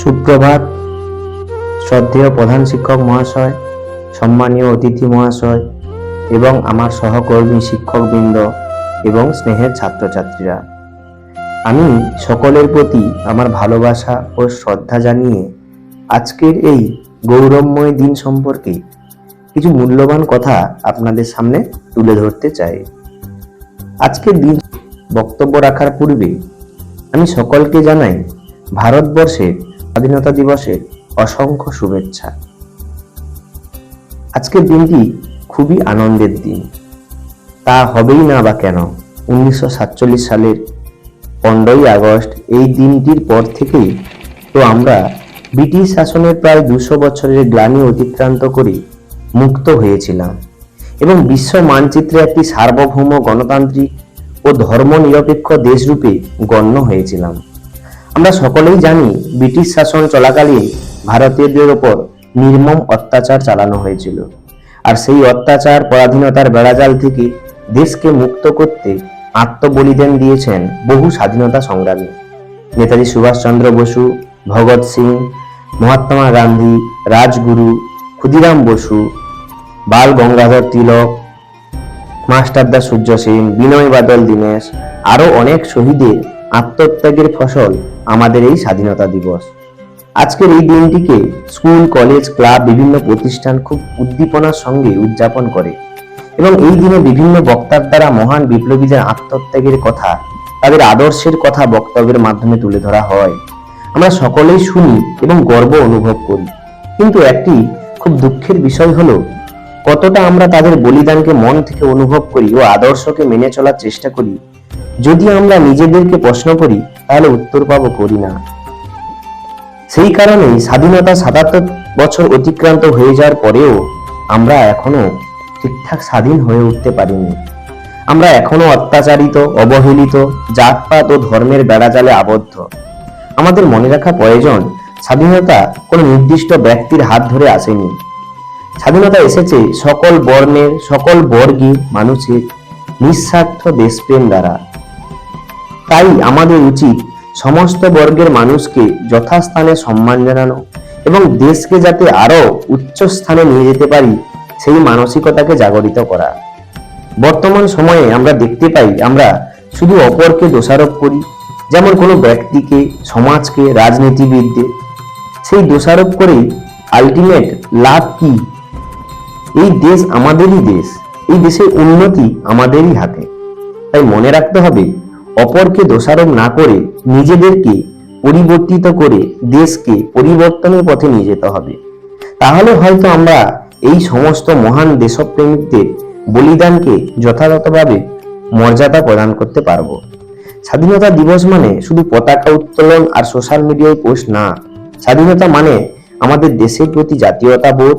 সুপ্রভাত। শ্রদ্ধেয় প্রধান শিক্ষক মহাশয়, সম্মানীয় অতিথি মহাশয় এবং আমার সহকর্মী শিক্ষকবৃন্দ এবং স্নেহের ছাত্রছাত্রীরা। আমি সকলের প্রতি আমার ভালোবাসা ও শ্রদ্ধা জানিয়ে আজকের এই গৌরবময় দিন সম্পর্কে কিছু মূল্যবান কথা আপনাদের সামনে তুলে ধরতে চাই। আজকের দিন বক্তব্য রাখার পূর্বে আমি সকলকে জানাই, ভারতবর্ষের স্বাধীনতা দিবসের অসংখ্য শুভেচ্ছা। আজকের দিনটি খুবই আনন্দের দিন। তা হবেই না বা কেন? উনিশশো সাতচল্লিশ সালের পনেরোই আগস্ট এই দিনটির পর থেকেই তো আমরা ব্রিটিশ শাসনের প্রায় দুশো বছরের গ্লানি অতিক্রান্ত করে মুক্ত হয়েছিলাম এবং বিশ্ব মানচিত্রে একটি সার্বভৌম গণতান্ত্রিক ও ধর্মনিরপেক্ষ দেশরূপে গণ্য হয়েছিলাম। আমরা সকলেই জানি ব্রিটিশ শাসন চলাকালীন ভারতীয়দের ওপর নির্মম অত্যাচার চালানো হয়েছিল। আর সেই অত্যাচার, পরাধীনতার বেড়াজাল থেকে দেশকে মুক্ত করতে আত্মবলিদান দিয়েছেন বহু স্বাধীনতা সংগ্রামী। নেতাজি সুভাষচন্দ্র বসু, ভগৎ সিং, মহাত্মা গান্ধী, রাজগুরু, ক্ষুদিরাম বসু, বাল গঙ্গাধর তিলক মাস্টারদা সূর্য সেন, বিনয় বাদল দীনেশ আরও অনেক শহীদের আত্মত্যাগের ফসল আমাদের এই স্বাধীনতা দিবস। আজকের এই দিনটিকে স্কুল, কলেজ, ক্লাব, বিভিন্ন প্রতিষ্ঠান খুব উদ্দীপনার সঙ্গে উদযাপন করে এবং এই দিনে বিভিন্ন বক্তার দ্বারা মহান বিপ্লবীদের আত্মত্যাগের কথা, তাদের আদর্শের কথা বক্তব্যের মাধ্যমে তুলে ধরা হয়। আমরা সকলেই শুনি এবং গর্ব অনুভব করি। কিন্তু একটি খুব দুঃখের বিষয় হলো, কতটা আমরা তাদের বলিদানকে মন থেকে অনুভব করি ও আদর্শকে মেনে চলার চেষ্টা করি যদি আমরা নিজেদেরকে প্রশ্ন করি, তাহলে উত্তর পাবো করি না সেই কারণেই স্বাধীনতা সাতাত্তর বছর অতিক্রান্ত হয়ে যাওয়ার পরেও আমরা এখনও ঠিকঠাক স্বাধীন হয়ে উঠতে পারিনি। আমরা এখনও অত্যাচারিত, অবহেলিত, জাতপাত ও ধর্মের বেড়াজালে আবদ্ধ। আমাদের মনে রাখা প্রয়োজন, স্বাধীনতা কোনো নির্দিষ্ট ব্যক্তির হাত ধরে আসেনি। স্বাধীনতা এসেছে সকল বর্ণের, সকল বর্গী মানুষের, নিঃস্বার্থ দেশপ্রেম দ্বারা। তাই আমাদের উচিত সমস্ত বর্গের মানুষকে যথাস্থানে সম্মান জানানো এবং দেশকে যাতে আরও উচ্চ স্থানে নিয়ে যেতে পারি, সেই মানসিকতাকে জাগরিত করা। বর্তমান সময়ে আমরা দেখতে পাই, আমরা শুধু অপরকে দোষারোপ করি, যেমন কোনো ব্যক্তিকে, সমাজকে রাজনীতিবিদদের সেই দোষারোপ করেই আলটিমেট লাভ কি? এই দেশ আমাদেরই দেশ, এই দেশের উন্নতি আমাদেরই হাতে। তাই মনে রাখতে হবে অপরকে দোষারোপ না করে নিজেদেরকে পরিবর্তিত করে দেশকে পরিবর্তনের পথে নিয়ে যেতে হবে। তাহলে হয়তো আমরা এই সমস্ত মহান দেশপ্রেমিকদের বলিদানকে যথাযথভাবে মর্যাদা প্রদান করতে পারব। স্বাধীনতা দিবস মানে শুধু পতাকা উত্তোলন আর সোশ্যাল মিডিয়ায় পোস্ট না। স্বাধীনতা মানে আমাদের দেশের প্রতি জাতীয়তাবোধ,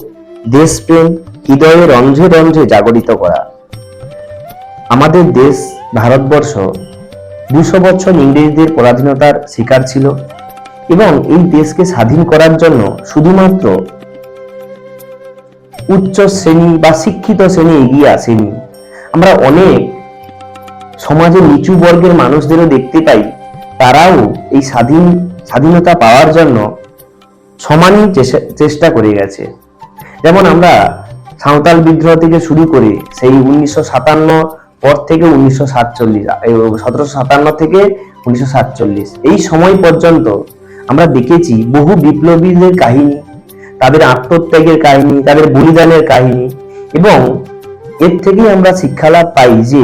দেশপ্রেম, হৃদয়ে রঞ্জে রঞ্জে জাগরিত করা। আমাদের দেশ, ভারতবর্ষ দুশো বছর ইংরেজদের পরাধীনতার শিকার ছিল এবং এই দেশকে স্বাধীন করার জন্য শুধুমাত্র উচ্চ শ্রেণি বা শিক্ষিত শ্রেণি এগিয়ে আসেনি। আমরা অনেক সমাজের নিচু বর্গের মানুষদেরও দেখতে পাই, তারাও এই স্বাধীন, স্বাধীনতা পাওয়ার জন্য সমানই চেষ্টা- চেষ্টা করে গেছে। যেমন আমরা সাঁওতাল বিদ্রোহ থেকে শুরু করে সেই উনিশশো সাতান্ন পর থেকে উনিশশো সাতচল্লিশ সতেরোশো সাতান্ন থেকে উনিশশো সাতচল্লিশ। এই সময় পর্যন্ত আমরা দেখেছি বহু বিপ্লবীদের কাহিনী, তাদের আত্মত্যাগের কাহিনী, তাদের বলিদানের কাহিনী এবং এর থেকেই আমরা শিক্ষালাভ পাই যে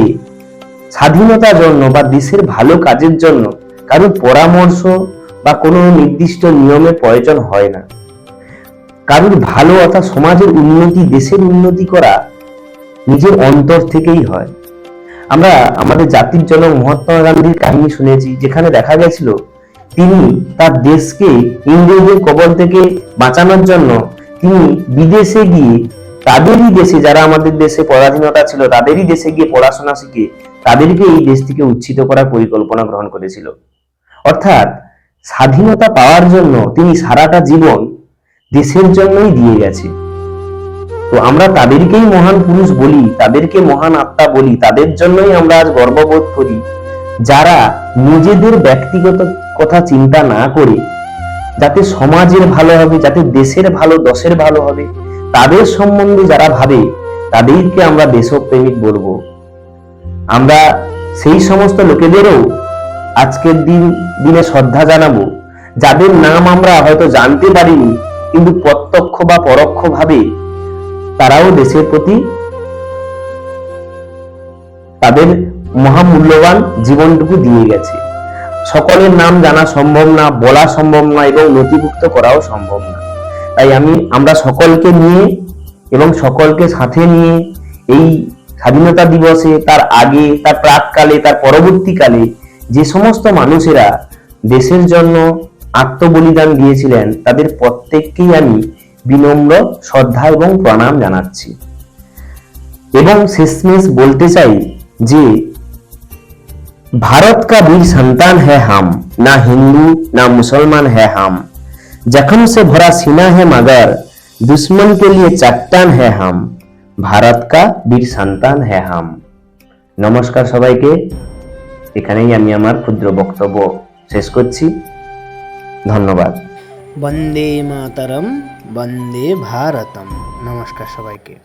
স্বাধীনতার জন্য বা দেশের ভালো কাজের জন্য কারও পরামর্শ বা কোনো নির্দিষ্ট নিয়মের প্রয়োজন হয় না। কারোর ভালো অর্থাৎ সমাজের উন্নতি, দেশের উন্নতি করা নিজের অন্তর থেকেই হয়। আমরা আমাদের জাতির জনক মহাত্মা গান্ধীর কাহিনী শুনেছি, যেখানে দেখা গেছিল তিনি তার দেশকে ইংরেজদের কবল থেকে বাঁচানোর জন্য তিনি বিদেশে গিয়ে তাদেরই দেশে, যারা আমাদের দেশে পরাধীনতা ছিল, তাদেরই দেশে গিয়ে পড়াশোনা শিখে তাদেরকে এই দেশ থেকে উচ্ছিত করার পরিকল্পনা গ্রহণ করেছিল। অর্থাৎ স্বাধীনতা পাওয়ার জন্য তিনি সারাটা জীবন দেশের জন্যই দিয়ে গেছে। তো আমরা তাদেরকেই মহান পুরুষ বলি, তাদেরকে মহান আত্মা বলি, তাদের জন্যই আমরা আজ গর্ববোধ করি। যারা নিজেদের ব্যক্তিগত কথা চিন্তা না করে, যাতে সমাজের ভালো হবে, যাতে দেশের ভালো, দশের ভালো হবে, তাদের সম্বন্ধে যারা ভাবে, তাদেরকে আমরা দেশপ্রেমিক বলব। আমরা সেই সমস্ত লোকেদেরও আজকের দিন, দিনে শ্রদ্ধা জানাব। যাদের নাম আমরা হয়তো জানতে পারিনি, কিন্তু প্রত্যক্ষ বা পরোক্ষ ভাবে তারাও দেশের প্রতি তাদের মহামূল্যবান জীবনটুকু দিয়ে গেছে। সকলের নাম জানা সম্ভব না, বলা সম্ভব না এবং নথিভুক্ত করাও সম্ভব না। তাই আমি, আমরা সকলকে নিয়ে এবং সকলকে সাথে নিয়ে এই স্বাধীনতা দিবসে, তার আগে, তার প্রাককালে, তার পরবর্তীকালে যে সমস্ত মানুষেরা দেশের জন্য আত্মবলিদান দিয়েছিলেন, তাদের প্রত্যেককেই আমি বিনম্র শ্রদ্ধা এবং প্রণাম জানাচ্ছি এবং শেষমেশ বলতে চাই যে भारत का वीर संतान है हम ना हिंदू ना मुसलमान है हम जख्म से भरा सीना है मगर दुश्मन के लिए चट्टान है हम ভারত কা বীর সন্তান হ্যাঁ হাম নমস্কার সবাইকে এখানেই আমি আমার ক্ষুদ্র বক্তব্য শেষ করছি ধন্যবাদ বন্দে মাতরম বন্দে ভারতম নমস্কার সবাইকে